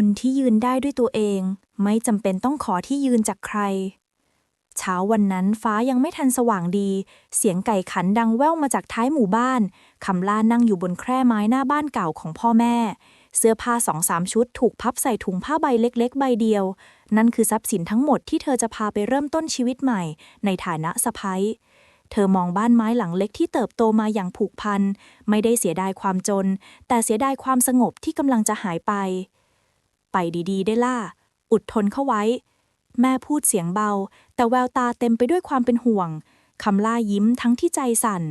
คนที่ยืนได้ด้วยตัวเอง ไม่จำเป็นต้องขอที่ยืนจากใคร เช้าวันนั้นฟ้ายังไม่ทันสว่างดี เสียงไก่ขันดังแว่วมาจากท้ายหมู่บ้านคำล่านั่งอยู่บนแคร่ไม้หน้าบ้านเก่าของพ่อแม่ เสื้อผ้าสองสามชุดถูกพับใส่ถุงผ้าใบเล็ก ๆ ใบเดียว นั่นคือทรัพย์สินทั้งหมดที่เธอจะพาไปเริ่มต้นชีวิตใหม่ ในฐานะสะพ้ยเธอมองบ้านไม้หลังเล็กที่เติบโตมาอย่างผูกพัน ไม่ได้เสียดายความจน แต่เสียดายความสงบที่กำลังจะหายไป ไปดีๆ ได้ล่ะอุดทนเข้าไว้ แม่พูดเสียงเบา แต่แววตาเต็มไปด้วยความเป็นห่วงคำล่ายิ้มทั้งที่ใจสั่น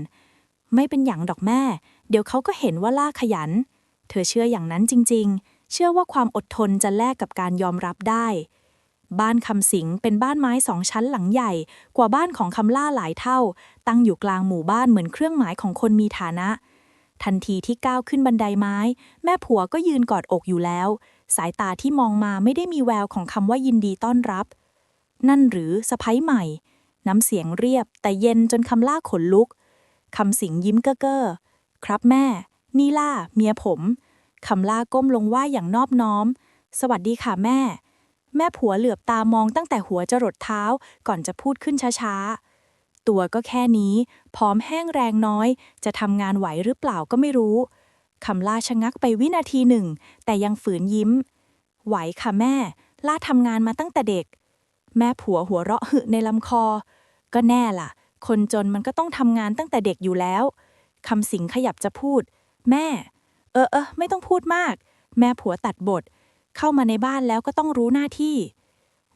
ไม่เป็นอย่างดอกแม่ เดี๋ยวเขาก็เห็นว่าล่าขยัน เธอเชื่ออย่างนั้นจริง ๆ เชื่อว่าความอดทนจะแลกกับการยอมรับได้ บ้านคำสิงเป็นบ้านไม้สองชั้นหลังใหญ่กว่าบ้านของคำล่าหลายเท่า ตั้งอยู่กลางหมู่บ้านเหมือนเครื่องหมายของคนมีฐานะ ทันทีที่ก้าวขึ้นบันไดไม้ แม่ผัวก็ยืนกอดอกอยู่แล้ว สายตาที่มองมาไม่ได้มีแววของคำว่ายินดีต้อนรับ นั่นหรือสะพ้ยใหม่ น้ำเสียงเรียบ แต่เย็นจนคำล่าขนลุกคำสิงยิ้มเก้อเก้อครับแม่ นี่ล่า เมียผมคำล่าก้มลงไหวอย่างนอบน้อม สวัสดีค่ะแม่ แม่ผัวเหลือบตามองตั้งแต่หัวจรดเท้าก่อนจะพูดขึ้นช้าๆ ตัวก็แค่นี้ พร้อมแห้งแรงน้อย จะทำงานไหวหรือเปล่าก็ไม่รู้ คำล่าชะงักไปวินาทีหนึ่ง แต่ยังฝืนยิ้ม ไหวค่ะแม่ ล่าทำงานมาตั้งแต่เด็ก แม่ผัวหัวเราะหึในลำคอ ก็แน่ล่ะ คนจนมันก็ต้องทำงานตั้งแต่เด็กอยู่แล้วคำสิงขยับจะพูด แม่ เออเออไม่ต้องพูดมาก แม่ผัวตัดบท เข้ามาในบ้านแล้วก็ต้องรู้หน้าที่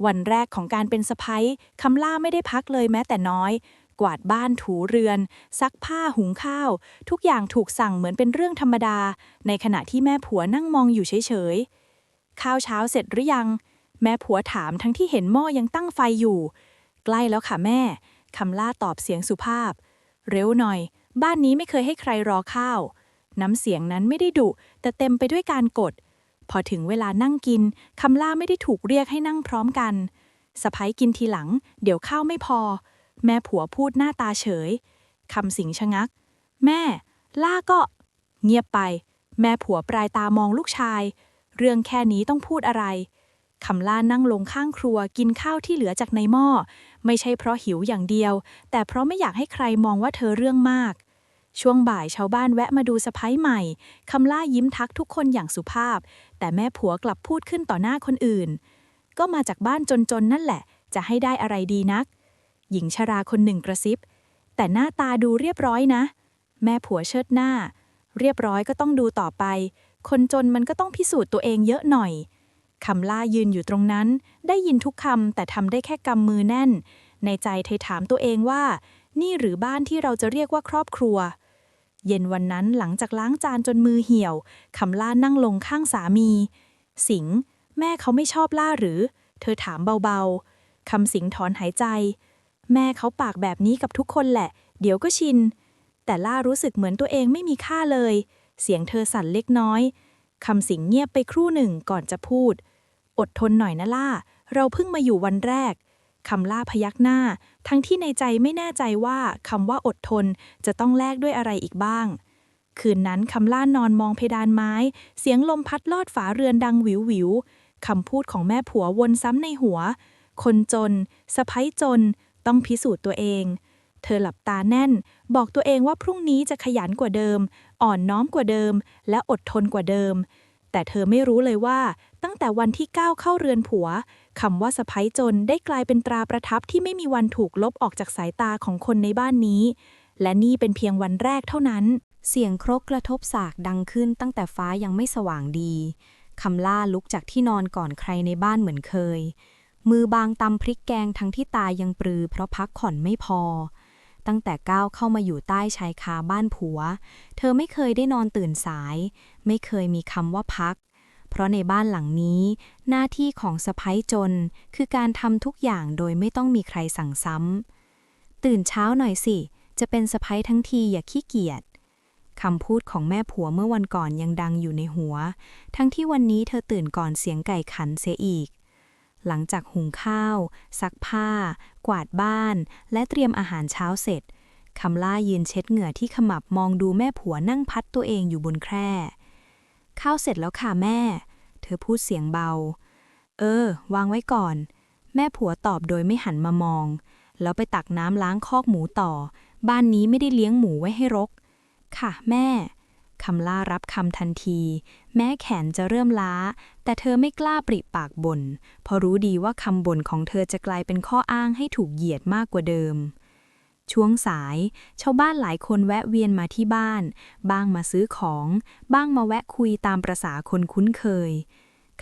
วันแรกของการเป็นสะพ้ยคำล่าไม่ได้พักเลยแม้แต่น้อย กวาดบ้านถูเรือน ซักผ้าหุงข้าว ทุกอย่างถูกสั่งเหมือนเป็นเรื่องธรรมดา ในขณะที่แม่ผัวนั่งมองอยู่เฉยๆ ข้าวเช้าเสร็จหรือยัง แม่ผัวถามทั้งที่เห็นหม้อยังตั้งไฟอยู่ ใกล้แล้วค่ะแม่คำล่าตอบเสียงสุภาพ เร็วหน่อย บ้านนี้ไม่เคยให้ใครรอข้าว น้ำเสียงนั้นไม่ได้ดุ แต่เต็มไปด้วยการกด พอถึงเวลานั่งกินคำล่าไม่ได้ถูกเรียกให้นั่งพร้อมกันสะพ้ยกินทีหลัง เดี๋ยวข้าวไม่พอ แม่ผัวพูดหน้าตาเฉยคำสิงชะงัก แม่ ล่าก็ เงียบไป แม่ผัวปลายตามองลูกชาย เรื่องแค่นี้ต้องพูดอะไรคำล่านั่งลงข้างครัวกินข้าวที่เหลือจากในหม้อ ไม่ใช่เพราะหิวอย่างเดียว แต่เพราะไม่อยากให้ใครมองว่าเธอเรื่องมาก ช่วงบ่ายชาวบ้านแวะมาดูสะพ้ายใหม่คำล่ายิ้มทักทุกคนอย่างสุภาพ แต่แม่ผัวกลับพูดขึ้นต่อหน้าคนอื่น ก็มาจากบ้านจนๆนั่นแหละ จะให้ได้อะไรดีนัก หญิงชราคนหนึ่งกระซิบ แต่หน้าตาดูเรียบร้อยนะ แม่ผัวเชิดหน้า เรียบร้อยก็ต้องดูต่อไป คนจนมันก็ต้องพิสูจน์ตัวเองเยอะหน่อยคำล่ายืนอยู่ตรงนั้น ได้ยินทุกคำแต่ทำได้แค่กำมือแน่น ในใจเธอถามตัวเองว่า นี่หรือบ้านที่เราจะเรียกว่าครอบครัว เย็นวันนั้นหลังจากล้างจานจนมือเหี่ยวคำล่านั่งลงข้างสามี สิง แม่เขาไม่ชอบล่าหรือ เธอถามเบาๆคำสิงถอนหายใจ แม่เขาปากแบบนี้กับทุกคนแหละ เดี๋ยวก็ชิน แต่ล่ารู้สึกเหมือนตัวเองไม่มีค่าเลย เสียงเธอสั่นเล็กน้อยคำสิงเงียบไปครู่หนึ่งก่อนจะพูด อดทนหน่อยนะล่า เราเพิ่งมาอยู่วันแรกคำล่าพยักหน้า ทั้งที่ในใจไม่แน่ใจว่าคำว่าอดทนจะต้องแลกด้วยอะไรอีกบ้าง คืนนั้นคำล่านอนมองเพดานไม้ เสียงลมพัดลอดฝาเรือนดังวิววิวคำพูดของแม่ผัววนซ้ำในหัว คนจนสะพ้ยจน ต้องพิสูจน์ตัวเอง เธอหลับตาแน่น บอกตัวเองว่าพรุ่งนี้จะขยันกว่าเดิม อ่อนน้อมกว่าเดิม และอดทนกว่าเดิม แต่เธอไม่รู้เลยว่า ตั้งแต่วันที่ก้าวเข้าเรือนผัวคำว่าสะพ้ยจนได้กลายเป็นตราประทับที่ไม่มีวันถูกลบออกจากสายตาของคนในบ้านนี้ และนี่เป็นเพียงวันแรกเท่านั้น เสียงครกกระทบสากดังขึ้นตั้งแต่ฟ้ายังไม่สว่างดีคำล่าลุกจากที่นอนก่อนใครในบ้านเหมือนเคย มือบางตำพริกแกงทั้งที่ตายยังปรือ เพราะพักผ่อนไม่พอ ตั้งแต่ก้าวเข้ามาอยู่ใต้ชายคาบ้านผัว เธอไม่เคยได้นอนตื่นสาย ไม่เคยมีคำว่าพัก เพราะในบ้านหลังนี้ หน้าที่ของสะพ้ยจน คือการทำทุกอย่างโดยไม่ต้องมีใครสั่งซ้ำตื่นเช้าหน่อยสิ จะเป็นสะพ้ยทั้งทีอย่าขี้เกียจคำพูดของแม่ผัวเมื่อวันก่อนยังดังอยู่ในหัว ทั้งที่วันนี้เธอตื่นก่อนเสียงไก่ขันเสียอีก หลังจากหุงข้าว ซักผ้า กวาดบ้าน และเตรียมอาหารเช้าเสร็จคำล่ายืนเช็ดเหงื่อที่ขมับมองดูแม่ผัวนั่งพัดตัวเองอยู่บนแคร่ข้าวเสร็จแล้วค่ะแม่ เธอพูดเสียงเบา เออ วางไว้ก่อน แม่ผัวตอบโดยไม่หันมามอง แล้วไปตักน้ำล้างคอกหมูต่อ บ้านนี้ไม่ได้เลี้ยงหมูไว้ให้รก ค่ะแม่ คำล่ารับคำทันที แม้แขนจะเริ่มล้า แต่เธอไม่กล้าปริปากบน่นเพราะรู้ดีว่าคำบ่นของเธอจะกลายเป็นข้ออ้างให้ถูกเหยียดมากกว่าเดิม ช่วงสาย ชาวบ้านหลายคนแวะเวียนมาที่บ้าน บ้างมาซื้อของ บ้างมาแวะคุยตามประษาคนคุ้นเคย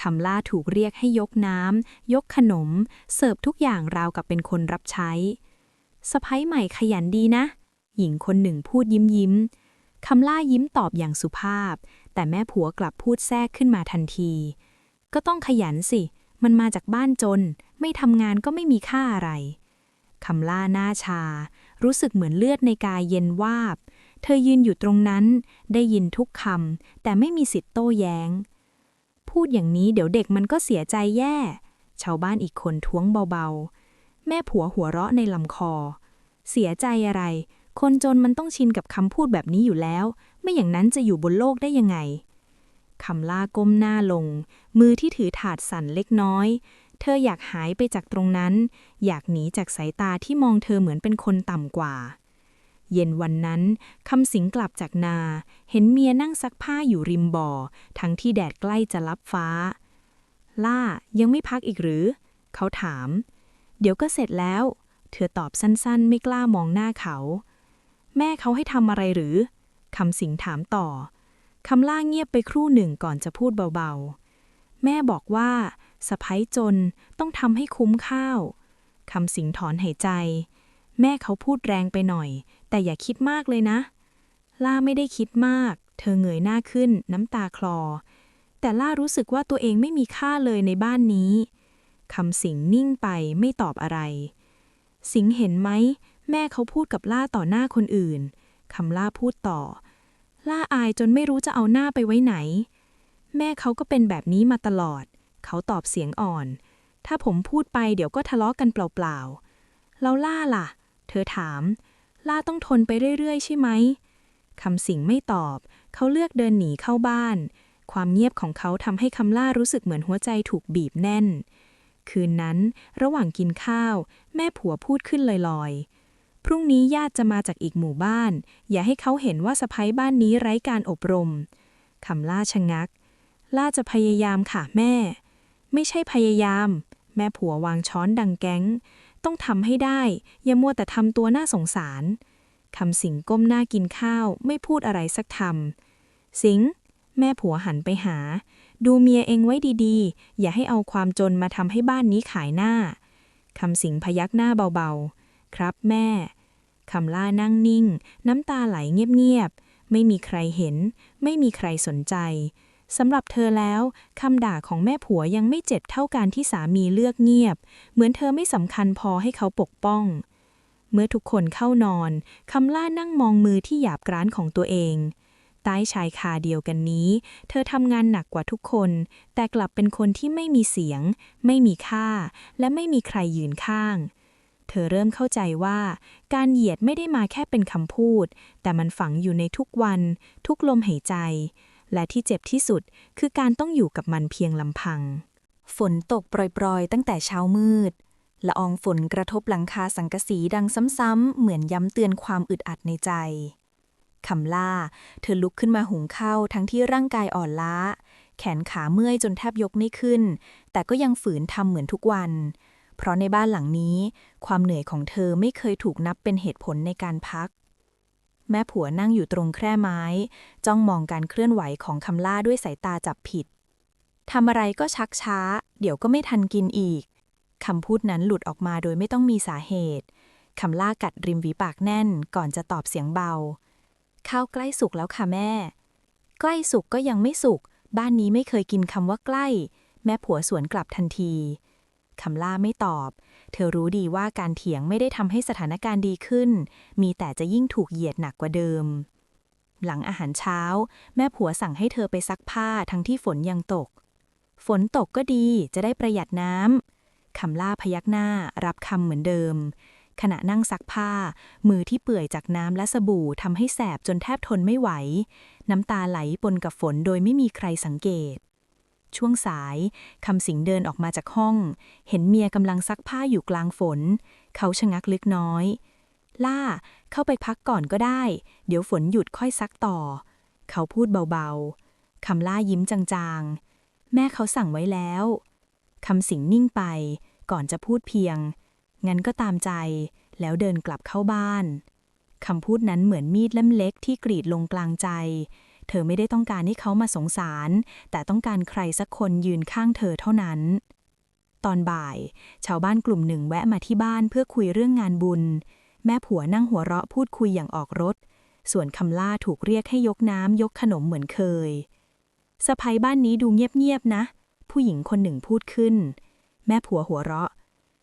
คำล่าถูกเรียกให้ยกน้ำยกขนม เสิร์ฟทุกอย่างราวกับเป็นคนรับใช้สะพ้ยใหม่ขยันดีนะ หญิงคนหนึ่งพูดยิ้มยิ้ม คำล่ายิ้มตอบอย่างสุภาพ แต่แม่ผัวกลับพูดแทรกขึ้นมาทันที ก็ต้องขยันสิ มันมาจากบ้านจน ไม่ทำงานก็ไม่มีค่าอะไร คำล่าหน้าชา รู้สึกเหมือนเลือดในกายเย็นวาบ เธอยืนอยู่ตรงนั้น ได้ยินทุกคำแต่ไม่มีสิทธิ์โต้แย้ง พูดอย่างนี้เดี๋ยวเด็กมันก็เสียใจแย่ ชาวบ้านอีกคนท้วงเบาๆ แม่ผัวหัวเราะในลำคอ เสียใจอะไร คนจนมันต้องชินกับคำพูดแบบนี้อยู่แล้ว ไม่อย่างนั้นจะอยู่บนโลกได้ยังไงคำล่าก้มหน้าลง มือที่ถือถาดสั่นเล็กน้อย เธออยากหายไปจากตรงนั้น อยากหนีจากสายตาที่มองเธอเหมือนเป็นคนต่ำกว่า เย็นวันนั้นคำสิงกลับจากนา เห็นเมียนั่งซักผ้าอยู่ริมบ่อ ทั้งที่แดดใกล้จะลับฟ้า ล่ายังไม่พักอีกหรือ เขาถาม เดี๋ยวก็เสร็จแล้ว เธอตอบสั้นๆ ไม่กล้ามองหน้าเขา แม่เขาให้ทำอะไรหรือ คำสิงถามต่อ คำล่าเงียบไปครู่หนึ่งก่อนจะพูดเบาๆ แม่บอกว่าสะพ้ยจนต้องทำให้คุ้มข้าว คำสิงถอนหายใจ แม่เขาพูดแรงไปหน่อย แต่อย่าคิดมากเลยนะ ล่าไม่ได้คิดมาก เธอเงยหน้าขึ้น น้ำตาคลอ แต่ล่ารู้สึกว่าตัวเองไม่มีค่าเลยในบ้านนี้ คำสิงนิ่งไปไม่ตอบอะไร สิงเห็นไหม แม่เขาพูดกับล่าต่อหน้าคนอื่น คำล่าพูดต่อ ล่าอายจนไม่รู้จะเอาหน้าไปไว้ไหน แม่เขาก็เป็นแบบนี้มาตลอด เขาตอบเสียงอ่อน ถ้าผมพูดไปเดี๋ยวก็ทะเลาะกันเปล่าๆแล้วล่าล่ะ เธอถาม ล่าต้องทนไปเรื่อยๆ ใช่ไหม คำสิงไม่ตอบ เขาเลือกเดินหนีเข้าบ้าน ความเงียบของเขาทำให้คำล่ารู้สึกเหมือนหัวใจถูกบีบแน่น คืนนั้น ระหว่างกินข้าว แม่ผัวพูดขึ้นลอยๆ พรุ่งนี้ญาติจะมาจากอีกหมู่บ้าน อย่าให้เขาเห็นว่าสะพ้ยบ้านนี้ไร้การอบรมคำล่าชะงัก ล่าจะพยายามค่ะแม่ ไม่ใช่พยายาม แม่ผัววางช้อนดังแก๊ง ต้องทำให้ได้ อย่ามัวแต่ทำตัวน่าสงสารคำสิงก้มหน้ากินข้าว ไม่พูดอะไรสักคำสิง แม่ผัวหันไปหา ดูเมียเองไว้ดีๆ อย่าให้เอาความจนมาทำให้บ้านนี้ขายหน้าคำสิงพยักหน้าเบาๆ ครับแม่ คำล่านั่งนิ่ง น้ำตาไหลเงียบๆ ไม่มีใครเห็น ไม่มีใครสนใจ สำหรับเธอแล้วคำด่าของแม่ผัวยังไม่เจ็บเท่าการที่สามีเลือกเงียบ เหมือนเธอไม่สำคัญพอให้เขาปกป้อง เมื่อทุกคนเข้านอนคำล่านั่งมองมือที่หยาบกร้านของตัวเองใต้ชายคาเดียวกันนี้ เธอทำงานหนักกว่าทุกคน แต่กลับเป็นคนที่ไม่มีเสียง ไม่มีค่า และไม่มีใครยืนข้าง เธอเริ่มเข้าใจว่า การเหยียดไม่ได้มาแค่เป็นคำพูด แต่มันฝังอยู่ในทุกวัน ทุกลมหายใจ และที่เจ็บที่สุดคือการต้องอยู่กับมันเพียงลำพัง ฝนตกโปรยๆ ตั้งแต่เช้ามืดละอองฝนกระทบหลังคาสังกะสีดังซ้ำๆเหมือนย้ำเตือนความอึดอัดในใจคำล่า เธอลุกขึ้นมาหุงข้าวทั้งที่ร่างกายอ่อนล้า แขนขาเมื่อยจนแทบยกไม่ขึ้น แต่ก็ยังฝืนทำเหมือนทุกวัน เพราะในบ้านหลังนี้ ความเหนื่อยของเธอไม่เคยถูกนับเป็นเหตุผลในการพัก แม่ผัวนั่งอยู่ตรงแคร่ไม้ จ้องมองการเคลื่อนไหวของคำล่าด้วยสายตาจับผิดทำอะไรก็ชักช้า เดี๋ยวก็ไม่ทันกินอีกคำพูดนั้นหลุดออกมาโดยไม่ต้องมีสาเหตุคำล่ากัดริมฝีปากแน่น ก่อนจะตอบเสียงเบา ข้าวใกล้สุกแล้วค่ะแม่ ใกล้สุกก็ยังไม่สุก บ้านนี้ไม่เคยกินคำว่าใกล้ แม่ผัวสวนกลับทันที คำล่าไม่ตอบ เธอรู้ดีว่าการเถียงไม่ได้ทำให้สถานการณ์ดีขึ้น มีแต่จะยิ่งถูกเหยียดหนักกว่าเดิม หลังอาหารเช้า แม่ผัวสั่งให้เธอไปซักผ้าทั้งที่ฝนยังตก ฝนตกก็ดีจะได้ประหยัดน้ำคำล่าพยักหน้ารับคำเหมือนเดิม ขณะนั่งซักผ้า มือที่เปื่อยจากน้ำและสบู่ทำให้แสบจนแทบทนไม่ไหว น้ำตาไหลปนกับฝนโดยไม่มีใครสังเกต ช่วงสายคำสิงเดินออกมาจากห้อง เห็นเมียกำลังซักผ้าอยู่กลางฝน เขาชะงักลึกน้อย ล่า เข้าไปพักก่อนก็ได้ เดี๋ยวฝนหยุดค่อยซักต่อ เขาพูดเบาๆคำล่ายิ้มจางๆ แม่เขาสั่งไว้แล้วคำสิงนิ่งไป ก่อนจะพูดเพียง งั้นก็ตามใจ แล้วเดินกลับเข้าบ้านคำพูดนั้นเหมือนมีดเล่มเล็กที่กรีดลงกลางใจ เธอไม่ได้ต้องการให้เขามาสงสาร แต่ต้องการใครสักคนยืนข้างเธอเท่านั้น ตอนบ่าย ชาวบ้านกลุ่มหนึ่งแวะมาที่บ้านเพื่อคุยเรื่องงานบุญ แม่ผัวนั่งหัวเราะพูดคุยอย่างออกรถ ส่วนคำล่าถูกเรียกให้ยกน้ำยกขนมเหมือนเคยสะพ้ยบ้านนี้ดูเงียบๆนะ ผู้หญิงคนหนึ่งพูดขึ้น แม่ผัวหัวเราะ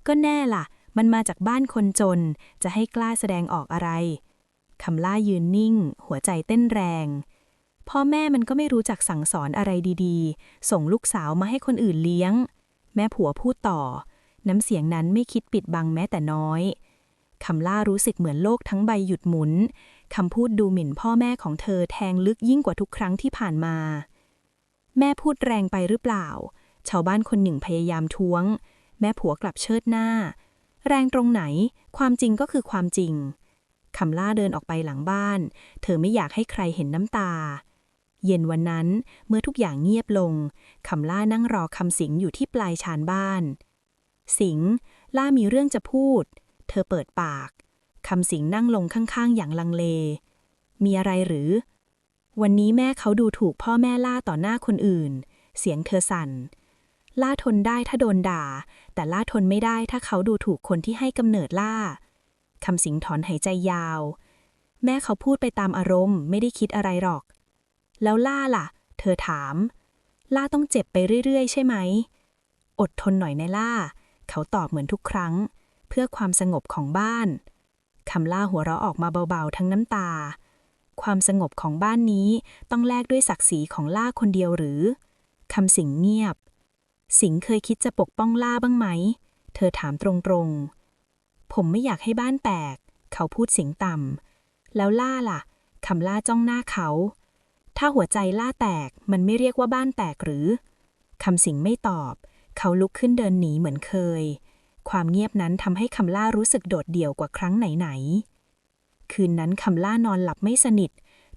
ก็แน่ล่ะ มันมาจากบ้านคนจน จะให้กล้าแสดงออกอะไรคำล่ายืนนิ่ง หัวใจเต้นแรง พ่อแม่มันก็ไม่รู้จักสั่งสอนอะไรดีๆ ส่งลูกสาวมาให้คนอื่นเลี้ยง แม่ผัวพูดต่อ น้ำเสียงนั้นไม่คิดปิดบังแม้แต่น้อยคำล่ารู้สึกเหมือนโลกทั้งใบหยุดหมุนคำพูดดูหมิ่นพ่อแม่ของเธอแทงลึกยิ่งกว่าทุกครั้งที่ผ่านมา แม่พูดแรงไปหรือเปล่า ชาวบ้านคนหนึ่งพยายามท้วง แม่ผัวกลับเชิดหน้า แรงตรงไหน ความจริงก็คือความจริงคำล่าเดินออกไปหลังบ้าน เธอไม่อยากให้ใครเห็นน้ำตา เย็นวันนั้น เมื่อทุกอย่างเงียบลงคำล่านั่งรอคำสิงอยู่ที่ปลายชานบ้าน สิง ล่ามีเรื่องจะพูด เธอเปิดปากคำสิงนั่งลงข้างๆ อย่างลังเล มีอะไรหรือ วันนี้แม่เขาดูถูกพ่อแม่ล่าต่อหน้าคนอื่น เสียงเธอสั่น ล่าทนได้ถ้าโดนด่า แต่ล่าทนไม่ได้ถ้าเขาดูถูกคนที่ให้กำเนิดล่าคำสิงถอนหายใจยาว แม่เขาพูดไปตามอารมณ์ ไม่ได้คิดอะไรหรอก แล้วล่าล่ะ เธอถาม ล่าต้องเจ็บไปเรื่อย ๆ ใช่ไหม อดทนหน่อยนล่า เขาตอบเหมือนทุกครั้ง เพื่อความสงบของบ้าน คำล่าหัวเราะออกมาเบาๆทั้งน้ำตา ความสงบของบ้านนี้ต้องแลกด้วยศักดิ์ศรีของล่าคนเดียวหรือ คำสิงเงียบ สิงเคยคิดจะปกป้องล่าบ้างไหม เธอถามตรงๆ ผมไม่อยากให้บ้านแตก เขาพูดเสียงต่ำแล้วล่าล่ะ คำล่าจ้องหน้าเขา ถ้าหัวใจล่าแตกมันไม่เรียกว่าบ้านแตกหรือ คำสิงไม่ตอบ เขาลุกขึ้นเดินหนีเหมือนเคย ความเงียบนั้นทำให้คำล่ารู้สึกโดดเดี่ยวกว่าครั้งไหนๆ คืนนั้นคำล่านอนหลับไม่สนิท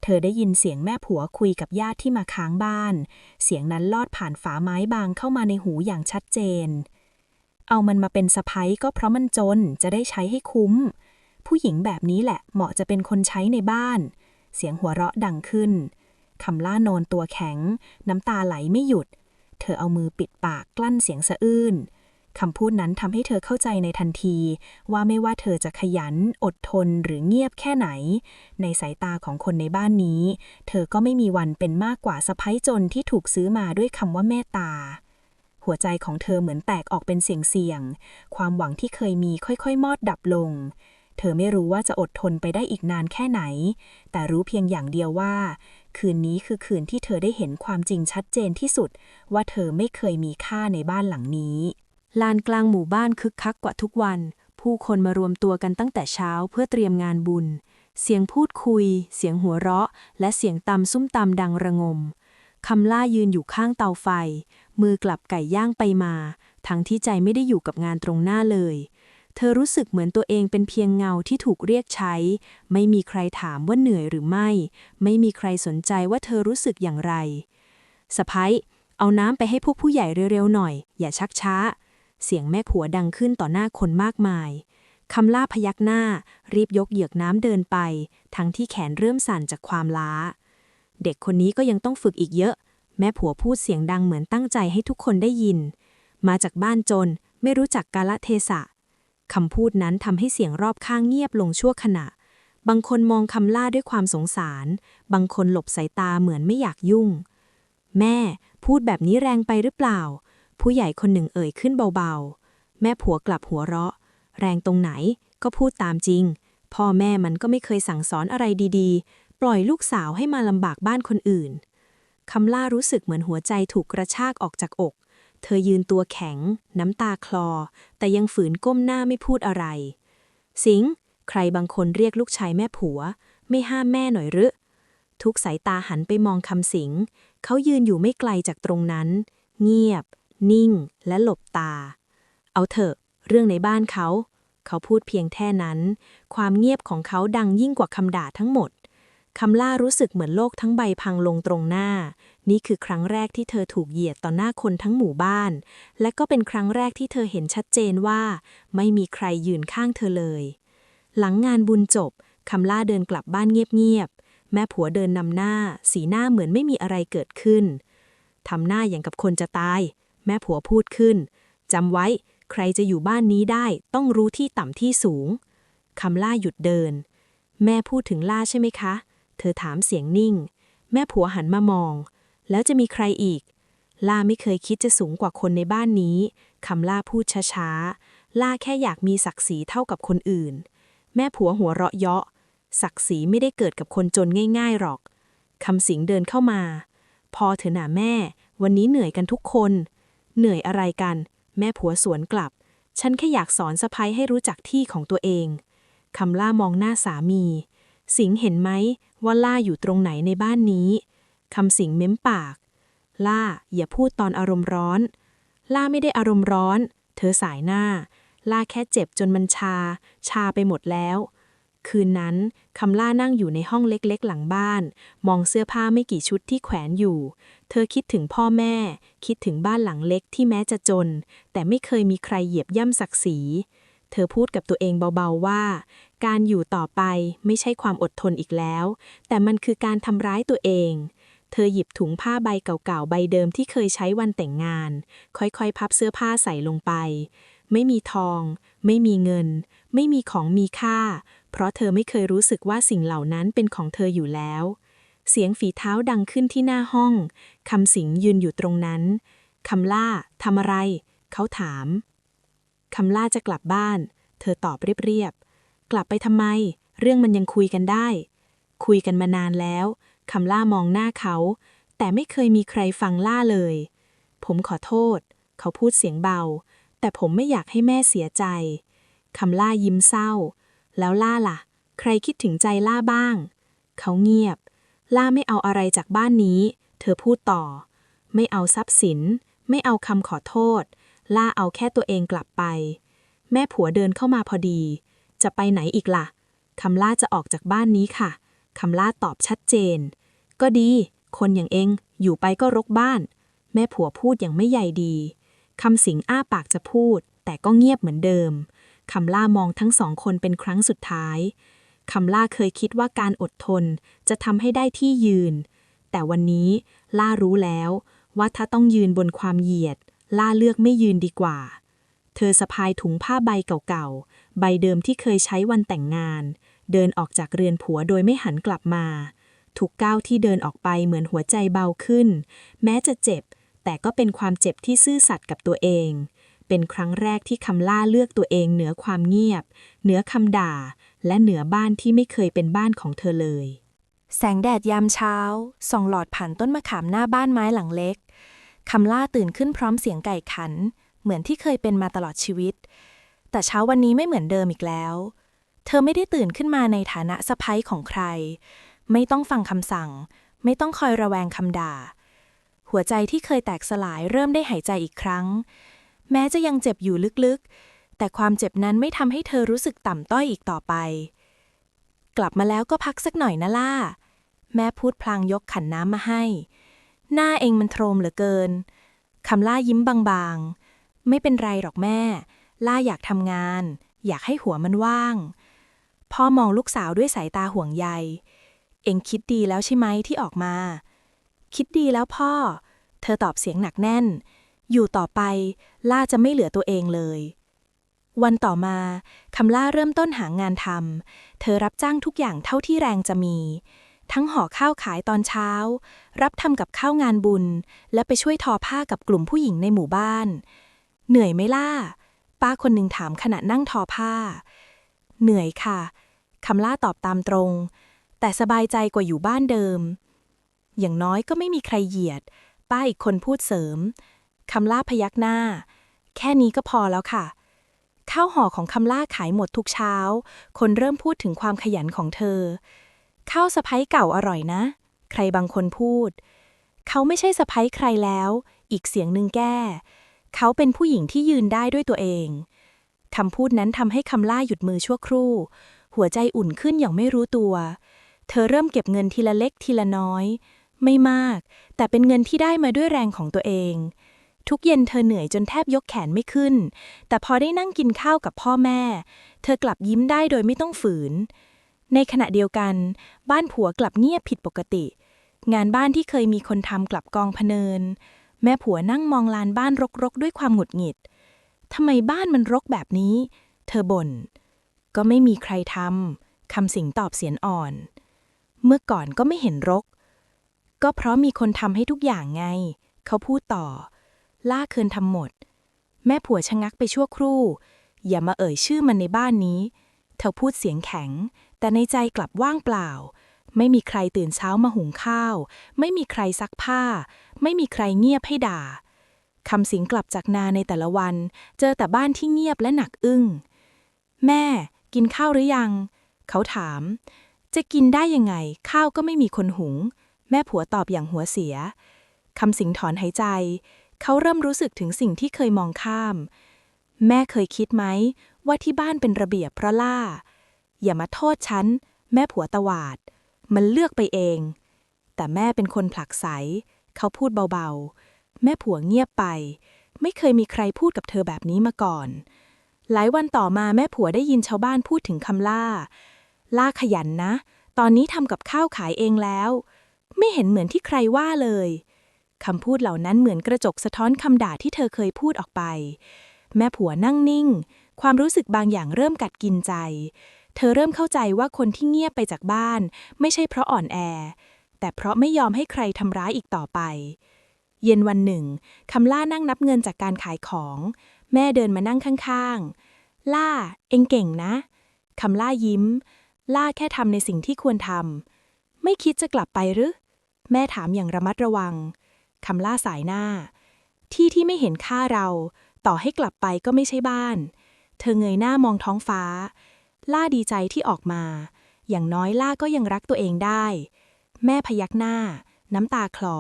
เธอได้ยินเสียงแม่ผัวคุยกับญาติที่มาค้างบ้าน เสียงนั้นลอดผ่านฝาไม้บางเข้ามาในหูอย่างชัดเจน เอามันมาเป็นสะพ้ยก็เพราะมันจนจะได้ใช้ให้คุ้ม ผู้หญิงแบบนี้แหละเหมาะจะเป็นคนใช้ในบ้าน เสียงหัวเราะดังขึ้น คำล่านอนตัวแข็ง น้ำตาไหลไม่หยุด เธอเอามือปิดปากกลั้นเสียงสะอื้นคำพูดนั้นทำให้เธอเข้าใจในทันที ว่าไม่ว่าเธอจะขยัน อดทนหรือเงียบแค่ไหน ในสายตาของคนในบ้านนี้ เธอก็ไม่มีวันเป็นมากกว่าสะพ้ยจนที่ถูกซื้อมาด้วยคำว่าเมตตา หัวใจของเธอเหมือนแตกออกเป็นเสียงๆความหวังที่เคยมีค่อยๆ มอดดับลง เธอไม่รู้ว่าจะอดทนไปได้อีกนานแค่ไหน แต่รู้เพียงอย่างเดียวว่า คืนนี้คือคืนที่เธอได้เห็นความจริงชัดเจนที่สุด ว่าเธอไม่เคยมีค่าในบ้านหลังนี้ ลานกลางหมู่บ้านคึกคักกว่าทุกวัน ผู้คนมารวมตัวกันตั้งแต่เช้าเพื่อเตรียมงานบุญ เสียงพูดคุย เสียงหัวเราะ และเสียงตำซุ้มตำดังระงมคำล่ายืนอยู่ข้างเตาไฟ มือกลับไก่ย่างไปมา ทั้งที่ใจไม่ได้อยู่กับงานตรงหน้าเลย เธอรู้สึกเหมือนตัวเองเป็นเพียงเงาที่ถูกเรียกใช้ ไม่มีใครถามว่าเหนื่อยหรือไม่ ไม่มีใครสนใจว่าเธอรู้สึกอย่างไรสะพ้ยเอาน้ำไปให้พวกผู้ใหญ่เร็วๆหน่อย อย่าชักช้า เสียงแม่ผัวดังขึ้นต่อหน้าคนมากมายคำล่าพยักหน้า รีบยกเหยือกน้ำเดินไป ทั้งที่แขนเริ่มสั่นจากความล้า เด็กคนนี้ก็ยังต้องฝึกอีกเยอะ แม่ผัวพูดเสียงดังเหมือนตั้งใจให้ทุกคนได้ยิน มาจากบ้านจน ไม่รู้จักกาลเทศะ คำพูดนั้นทำให้เสียงรอบข้างเงียบลงชั่วขณะ บางคนมองคำล่าด้วยความสงสาร บางคนหลบสายตาเหมือนไม่อยากยุ่ง แม่ พูดแบบนี้แรงไปหรือเปล่า ผู้ใหญ่คนหนึ่งเอ่ยขึ้นเบาๆ แม่ผัวกลับหัวเราะ แรงตรงไหนก็พูดตามจริง พ่อแม่มันก็ไม่เคยสั่งสอนอะไรดีๆ ปล่อยลูกสาวให้มาลำบากบ้านคนอื่นคำล่ารู้สึกเหมือนหัวใจถูกกระชากออกจากอก เธอยืนตัวแข็ง น้ำตาคลอ แต่ยังฝืนก้มหน้าไม่พูดอะไร สิงใครบางคนเรียกลูกชายแม่ผัว ไม่ห้ามแม่หน่อยหรือทุกสายตาหันไปมองคำสิง เขายืนอยู่ไม่ไกลจากตรงนั้น เงียบ นิ่ง และหลบตา เอาเถอะ เรื่องในบ้านเขา เขาพูดเพียงแค่นั้น ความเงียบของเขาดังยิ่งกว่าคำด่าทั้งหมด คำล่ารู้สึกเหมือนโลกทั้งใบพังลงตรงหน้า นี่คือครั้งแรกที่เธอถูกเหยียดต่อหน้าคนทั้งหมู่บ้าน และก็เป็นครั้งแรกที่เธอเห็นชัดเจนว่า ไม่มีใครยืนข้างเธอเลย หลังงานบุญจบ คำล่าเดินกลับบ้านเงียบๆ แม่ผัวเดินนำหน้า สีหน้าเหมือนไม่มีอะไรเกิดขึ้น ทำหน้าอย่างกับคนจะตาย แม่ผัวพูดขึ้น จำไว้ ใครจะอยู่บ้านนี้ได้ ต้องรู้ที่ต่ำที่สูง คำล่าหยุดเดิน แม่พูดถึงล่าใช่ไหมคะ เธอถามเสียงนิ่ง แม่ผัวหันมามอง แล้วจะมีใครอีก ล่าไม่เคยคิดจะสูงกว่าคนในบ้านนี้คำล่าพูดช้าๆ ล่าแค่อยากมีศักดิ์ศรีเท่ากับคนอื่น แม่ผัวหัวเราะเยาะ ศักดิ์ศรีไม่ได้เกิดกับคนจนง่าย ๆหรอกคำสิงเดินเข้ามา พอเถอะนะแม่ วันนี้เหนื่อยกันทุกคน เหนื่อยอะไรกัน แม่ผัวสวนกลับ ฉันแค่อยากสอนสะพ้ยให้รู้จักที่ของตัวเองคำล่ามองหน้าสามี สิงเห็นไหมว่าล่าอยู่ตรงไหนในบ้านนี้คำสิงเม้มปาก ล่าอย่าพูดตอนอารมณ์ร้อน ล่าไม่ได้อารมณ์ร้อน เธอสายหน้า ล่าแค่เจ็บจนมันชา ชาไปหมดแล้ว คืนนั้นคำล่านั่งอยู่ในห้องเล็กๆ หลังบ้าน มองเสื้อผ้าไม่กี่ชุดที่แขวนอยู่ เธอคิดถึงพ่อแม่ คิดถึงบ้านหลังเล็กที่แม้จะจน แต่ไม่เคยมีใครเหยียบย่ำศักดิ์ศรีเธอพูดกับตัวเองเบาๆว่า การอยู่ต่อไปไม่ใช่ความอดทนอีกแล้ว แต่มันคือการทำร้ายตัวเอง เธอหยิบถุงผ้าใบเก่าๆ ใบเดิมที่เคยใช้วันแต่งงาน ค่อยๆ พับเสื้อผ้าใส่ลงไป ไม่มีทอง ไม่มีเงิน ไม่มีของมีค่า เพราะเธอไม่เคยรู้สึกว่าสิ่งเหล่านั้นเป็นของเธออยู่แล้ว เสียงฝีเท้าดังขึ้นที่หน้าห้อง คำสิงยืนอยู่ตรงนั้น คำล่าทำอะไร เขาถาม คำล่าจะกลับบ้าน เธอตอบเรียบๆ กลับไปทำไม เรื่องมันยังคุยกันได้ คุยกันมานานแล้ว คำล่ามองหน้าเขา แต่ไม่เคยมีใครฟังล่าเลย ผมขอโทษ เขาพูดเสียงเบา แต่ผมไม่อยากให้แม่เสียใจ คำล่ายิ้มเศร้า แล้วล่าล่ะ ใครคิดถึงใจล่าบ้าง เขาเงียบ ล่าไม่เอาอะไรจากบ้านนี้ เธอพูดต่อ ไม่เอาทรัพย์สิน ไม่เอาคำขอโทษ ล่าเอาแค่ตัวเองกลับไป แม่ผัวเดินเข้ามาพอดี จะไปไหนอีกล่ะคำล่าจะออกจากบ้านนี้ค่ะคำล่าตอบชัดเจน ก็ดี คนอย่างเองอยู่ไปก็รกบ้าน แม่ผัวพูดอย่างไม่ใหญ่ดีคำสิงอ้าปากจะพูด แต่ก็เงียบเหมือนเดิมคำล่ามองทั้งสองคนเป็นครั้งสุดท้ายคำล่าเคยคิดว่าการอดทนจะทำให้ได้ที่ยืน แต่วันนี้ล่ารู้แล้วว่าถ้าต้องยืนบนความเหยียด ล่าเลือกไม่ยืนดีกว่า เธอสะพายถุงผ้าใบเก่า ใบเดิมที่เคยใช้วันแต่งงาน เดินออกจากเรือนผัวโดยไม่หันกลับมา ทุกก้าวที่เดินออกไปเหมือนหัวใจเบาขึ้น แม้จะเจ็บ แต่ก็เป็นความเจ็บที่ซื่อสัตย์กับตัวเอง เป็นครั้งแรกที่คำล่าเลือกตัวเองเหนือความเงียบ เหนือคำด่า และเหนือบ้านที่ไม่เคยเป็นบ้านของเธอเลย แสงแดดยามเช้าส่องหลอดผ่านต้นมะขามหน้าบ้านไม้หลังเล็กคำล่าตื่นขึ้นพร้อมเสียงไก่ขัน เหมือนที่เคยเป็นมาตลอดชีวิต แต่เช้าวันนี้ไม่เหมือนเดิมอีกแล้ว เธอไม่ได้ตื่นขึ้นมาในฐานะสะพ้ยของใคร ไม่ต้องฟังคำสั่ง ไม่ต้องคอยระแวงคำด่า หัวใจที่เคยแตกสลายเริ่มได้หายใจอีกครั้ง แม้จะยังเจ็บอยู่ลึกๆ แต่ความเจ็บนั้นไม่ทำให้เธอรู้สึกต่ำต้อยอีกต่อไป กลับมาแล้วก็พักสักหน่อยนะล่า แม่พูดพลางยกขันน้ำมาให้ หน้าเองมันโทรมเหลือเกินคำล่ายิ้มบางๆ ไม่เป็นไรหรอกแม่ ล่าอยากทำงาน อยากให้หัวมันว่าง พ่อมองลูกสาวด้วยสายตาห่วงใย เองคิดดีแล้วใช่ไหมที่ออกมา คิดดีแล้วพ่อ เธอตอบเสียงหนักแน่น อยู่ต่อไป ล่าจะไม่เหลือตัวเองเลย วันต่อมาคำล่าเริ่มต้นหางานทำเธอรับจ้างทุกอย่างเท่าที่แรงจะมีทั้งห่อข้าวขายตอนเช้า รับทำกับข้าวงานบุญ และไปช่วยทอผ้ากับกลุ่มผู้หญิงในหมู่บ้าน เหนื่อยไหมล่ะ ป้าคนหนึ่งถามขณะนั่งทอผ้า เหนื่อยค่ะ คำล่าตอบตามตรง แต่สบายใจกว่าอยู่บ้านเดิม อย่างน้อยก็ไม่มีใครเหยียด ป้าอีกคนพูดเสริม คำล่าพยักหน้า แค่นี้ก็พอแล้วค่ะ ข้าวห่อของคำล่าขายหมดทุกเช้า คนเริ่มพูดถึงความขยันของเธอ ข้าวสะพ้ยเก่าอร่อยนะ ใครบางคนพูด เขาไม่ใช่สะพ้ยใครแล้ว อีกเสียงหนึ่งแก้ เขาเป็นผู้หญิงที่ยืนได้ด้วยตัวเอง คำพูดนั้นทำให้คำล่าหยุดมือชั่วครู่ หัวใจอุ่นขึ้นอย่างไม่รู้ตัว เธอเริ่มเก็บเงินทีละเล็กทีละน้อย ไม่มาก แต่เป็นเงินที่ได้มาด้วยแรงของตัวเอง ทุกเย็นเธอเหนื่อยจนแทบยกแขนไม่ขึ้น แต่พอได้นั่งกินข้าวกับพ่อแม่ เธอกลับยิ้มได้โดยไม่ต้องฝืน ในขณะเดียวกัน บ้านผัวกลับเงียบผิดปกติ งานบ้านที่เคยมีคนทำกลับกองพเนิน แม่ผัวนั่งมองลานบ้านรกๆ ด้วยความหงุดหงิด ทำไมบ้านมันรกแบบนี้ เธอบ่น ก็ไม่มีใครทำ คำสิงตอบเสียงอ่อน เมื่อก่อนก็ไม่เห็นรก ก็เพราะมีคนทำให้ทุกอย่างไง เขาพูดต่อ ล่าเคินทำหมด แม่ผัวชะงักไปชั่วครู่ อย่ามาเอ่ยชื่อมันในบ้านนี้ เธอพูดเสียงแข็ง แต่ในใจกลับว่างเปล่า ไม่มีใครตื่นเช้ามาหุงข้าว ไม่มีใครซักผ้า ไม่มีใครเงียบให้ด่าคำสิงกลับจากนาในแต่ละวัน เจอแต่บ้านที่เงียบและหนักอึ้ง แม่ กินข้าวหรือยัง เขาถาม จะกินได้ยังไง ข้าวก็ไม่มีคนหุง แม่ผัวตอบอย่างหัวเสียคำสิงถอนหายใจ เขาเริ่มรู้สึกถึงสิ่งที่เคยมองข้าม แม่เคยคิดไหม ว่าที่บ้านเป็นระเบียบเพราะล่า อย่ามาโทษฉัน แม่ผัวตวาด มันเลือกไปเอง แต่แม่เป็นคนผลักไส เขาพูดเบาๆ แม่ผัวเงียบไป ไม่เคยมีใครพูดกับเธอแบบนี้มาก่อน หลายวันต่อมาแม่ผัวได้ยินชาวบ้านพูดถึงคำล่า ล่าขยันนะ ตอนนี้ทำกับข้าวขายเองแล้ว ไม่เห็นเหมือนที่ใครว่าเลยคำพูดเหล่านั้นเหมือนกระจกสะท้อนคำด่าที่เธอเคยพูดออกไป แม่ผัวนั่งนิ่ง ความรู้สึกบางอย่างเริ่มกัดกินใจ เธอเริ่มเข้าใจว่าคนที่เงียบไปจากบ้าน ไม่ใช่เพราะอ่อนแอ แต่เพราะไม่ยอมให้ใครทำร้ายอีกต่อไป เย็นวันหนึ่งคำล่านั่งนับเงินจากการขายของ แม่เดินมานั่งข้างๆ ล่า เองเก่งนะคำล่ายิ้ม ล่าแค่ทำในสิ่งที่ควรทำไม่คิดจะกลับไปหรือ แม่ถามอย่างระมัดระวังคำล่าสายหน้า ที่ที่ไม่เห็นค่าเรา ต่อให้กลับไปก็ไม่ใช่บ้าน เธอเงยหน้ามองท้องฟ้า ล่าดีใจที่ออกมา อย่างน้อยล่าก็ยังรักตัวเองได้ แม่พยักหน้า น้ำตาคลอ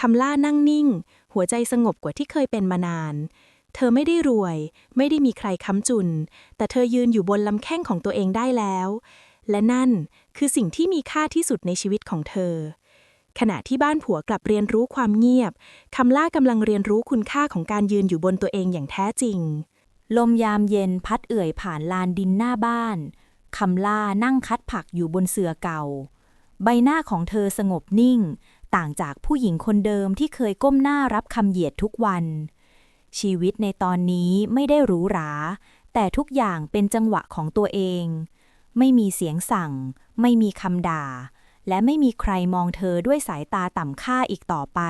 คำล่านั่งนิ่ง หัวใจสงบกว่าที่เคยเป็นมานาน เธอไม่ได้รวย ไม่ได้มีใครค้ำจุน แต่เธอยืนอยู่บนลำแข้งของตัวเองได้แล้ว และนั่นคือสิ่งที่มีค่าที่สุดในชีวิตของเธอ ขณะที่บ้านผัวกลับเรียนรู้ความเงียบ คำล่ากำลังเรียนรู้คุณค่าของการยืนอยู่บนตัวเองอย่างแท้จริง ลมยามเย็นพัดเอื่อยผ่านลานดินหน้าบ้าน คำล่านั่งคัดผักอยู่บนเสื่อเก่า ใบหน้าของเธอสงบนิ่ง ต่างจากผู้หญิงคนเดิมที่เคยก้มหน้ารับคำเหยียดทุกวัน ชีวิตในตอนนี้ไม่ได้หรูหรา แต่ทุกอย่างเป็นจังหวะของตัวเอง ไม่มีเสียงสั่ง ไม่มีคำด่า และไม่มีใครมองเธอด้วยสายตาต่ำค่าอีกต่อไป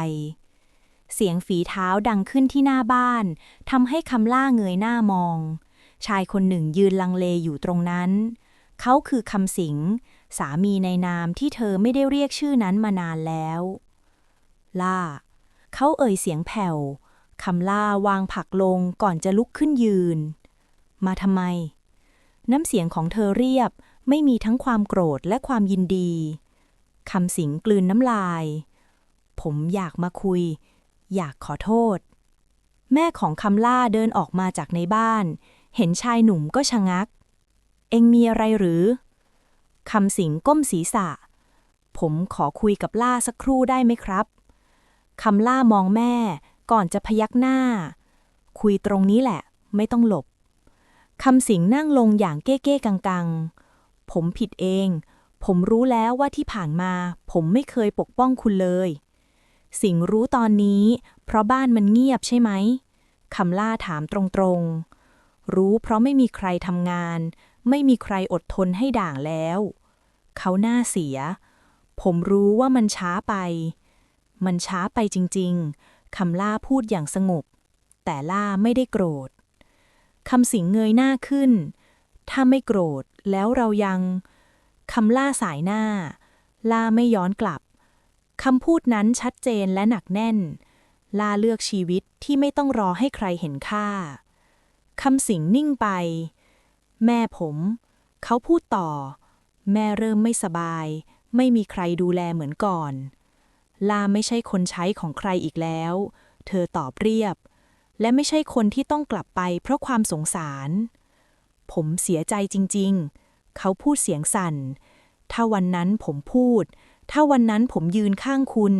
เสียงฝีเท้าดังขึ้นที่หน้าบ้านทำให้คำล่าเงยหน้ามอง ชายคนหนึ่งยืนลังเลอยู่ตรงนั้น เขาคือคำสิง สามีในนามที่เธอไม่ได้เรียกชื่อนั้นมานานแล้ว ล่า เขาเอ่ยเสียงแผ่วคำล่าวางผักลงก่อนจะลุกขึ้นยืน มาทำไม น้ำเสียงของเธอเรียบ ไม่มีทั้งความโกรธและความยินดีคำสิงกลืนน้ำลาย ผมอยากมาคุย อยากขอโทษ แม่ของคำล่าเดินออกมาจากในบ้าน เห็นชายหนุ่มก็ชะงัก เอ็งมีอะไรหรือ คำสิงก้มศีรษะ ผมขอคุยกับล่าสักครู่ได้ไหมครับ คำล่ามองแม่ก่อนจะพยักหน้า คุยตรงนี้แหละ ไม่ต้องหลบ คำสิงนั่งลงอย่างเก้เก้กังกังๆผมผิดเอง ผมรู้แล้วว่าที่ผ่านมา ผมไม่เคยปกป้องคุณเลย สิงรู้ตอนนี้ เพราะบ้านมันเงียบใช่ไหมคำล่าถามตรงๆ รู้เพราะไม่มีใครทำงาน ไม่มีใครอดทนให้ด่างแล้ว เขาหน้าเสีย ผมรู้ว่ามันช้าไป มันช้าไปจริงๆคำล่าพูดอย่างสงบ แต่ล่าไม่ได้โกรธคำสิงเงยหน้าขึ้น ถ้าไม่โกรธแล้วเรายังคำล่าสายหน้า ล่าไม่ย้อนกลับ คำพูดนั้นชัดเจนและหนักแน่น ล่าเลือกชีวิตที่ไม่ต้องรอให้ใครเห็นค่า คำสิงนิ่งไป แม่ผม เขาพูดต่อ แม่เริ่มไม่สบาย ไม่มีใครดูแลเหมือนก่อน ลาไม่ใช่คนใช้ของใครอีกแล้ว เธอตอบเรียบ และไม่ใช่คนที่ต้องกลับไปเพราะความสงสาร ผมเสียใจจริง ๆ เขาพูดเสียงสั่น ถ้าวันนั้นผมพูด ถ้าวันนั้นผมยืนข้างคุณ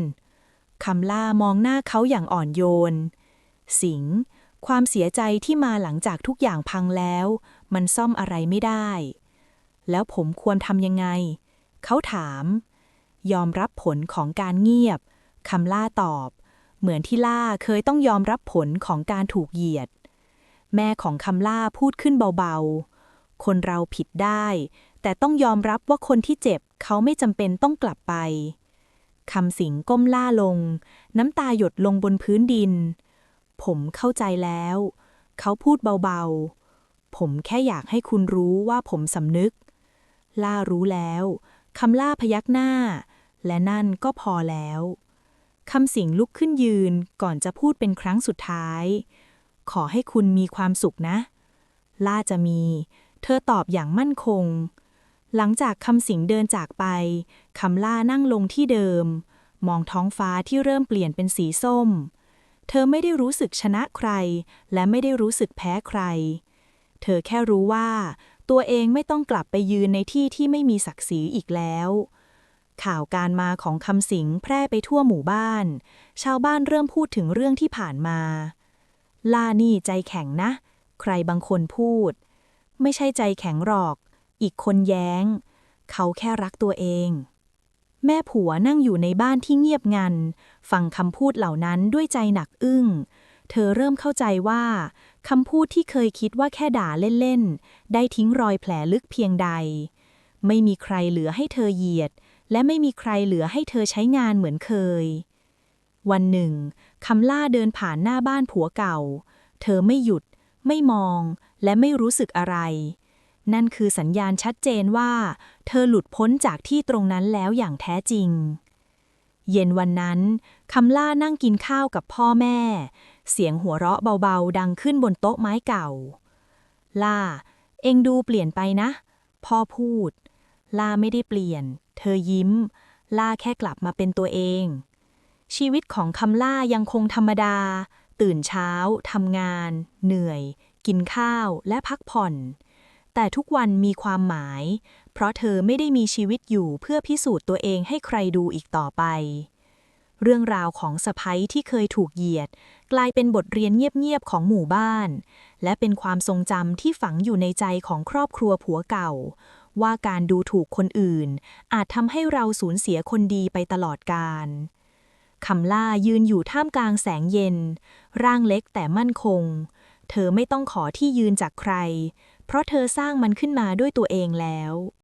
คำล่ามองหน้าเขาอย่างอ่อนโยน สิง ความเสียใจที่มาหลังจากทุกอย่างพังแล้ว มันซ่อมอะไรไม่ได้ แล้วผมควรทำยังไง เขาถาม ยอมรับผลของการเงียบ คำล่าตอบ เหมือนที่ล่าเคยต้องยอมรับผลของการถูกเหยียด แม่ของคำล่าพูดขึ้นเบาๆ คนเราผิดได้ แต่ต้องยอมรับว่าคนที่เจ็บเขาไม่จำเป็นต้องกลับไปคำสิงก้มล่าลง น้ำตาหยดลงบนพื้นดิน ผมเข้าใจแล้ว เขาพูดเบาๆ ผมแค่อยากให้คุณรู้ว่าผมสำนึก ล่ารู้แล้วคำล่าพยักหน้า และนั่นก็พอแล้วคำสิงลุกขึ้นยืนก่อนจะพูดเป็นครั้งสุดท้าย ขอให้คุณมีความสุขนะ ล่าจะมี เธอตอบอย่างมั่นคง หลังจากคำสิงเดินจากไป คำล่านั่งลงที่เดิม มองท้องฟ้าที่เริ่มเปลี่ยนเป็นสีส้ม เธอไม่ได้รู้สึกชนะใคร และไม่ได้รู้สึกแพ้ใคร เธอแค่รู้ว่า ตัวเองไม่ต้องกลับไปยืนในที่ที่ไม่มีศักดิ์ศรีอีกแล้ว ข่าวการมาของคำสิงแพร่ไปทั่วหมู่บ้าน ชาวบ้านเริ่มพูดถึงเรื่องที่ผ่านมา ล่านี่ใจแข็งนะ ใครบางคนพูด ไม่ใช่ใจแข็งหรอก อีกคนแย้ง เขาแค่รักตัวเอง แม่ผัวนั่งอยู่ในบ้านที่เงียบงัน ฟังคำพูดเหล่านั้นด้วยใจหนักอึ้ง เธอเริ่มเข้าใจว่าคำพูดที่เคยคิดว่าแค่ด่าเล่นๆ ได้ทิ้งรอยแผลลึกเพียงใด ไม่มีใครเหลือให้เธอเหยียด และไม่มีใครเหลือให้เธอใช้งานเหมือนเคย วันหนึ่งคำล่าเดินผ่านหน้าบ้านผัวเก่า เธอไม่หยุด ไม่มอง และไม่รู้สึกอะไร นั่นคือสัญญาณชัดเจนว่า เธอหลุดพ้นจากที่ตรงนั้นแล้วอย่างแท้จริง เย็นวันนั้น คำล่านั่งกินข้าวกับพ่อแม่ เสียงหัวเราะเบาๆ ดังขึ้นบนโต๊ะไม้เก่า ล่า เองดูเปลี่ยนไปนะ พ่อพูด ล่าไม่ได้เปลี่ยน เธอยิ้ม ล่าแค่กลับมาเป็นตัวเอง ชีวิตของคำล่ายังคงธรรมดา ตื่นเช้าทำงาน เหนื่อย กินข้าวและพักผ่อน แต่ทุกวันมีความหมาย เพราะเธอไม่ได้มีชีวิตอยู่เพื่อพิสูจน์ตัวเองให้ใครดูอีกต่อไป เรื่องราวของสะพ้ยที่เคยถูกเหยียด กลายเป็นบทเรียนเงียบๆของหมู่บ้าน และเป็นความทรงจำที่ฝังอยู่ในใจของครอบครัวผัวเก่า ว่าการดูถูกคนอื่น อาจทำให้เราสูญเสียคนดีไปตลอดกาลคำล่ายืนอยู่ท่ามกลางแสงเย็น ร่างเล็กแต่มั่นคง เธอไม่ต้องขอที่ยืนจากใคร เพราะเธอสร้างมันขึ้นมาด้วยตัวเองแล้ว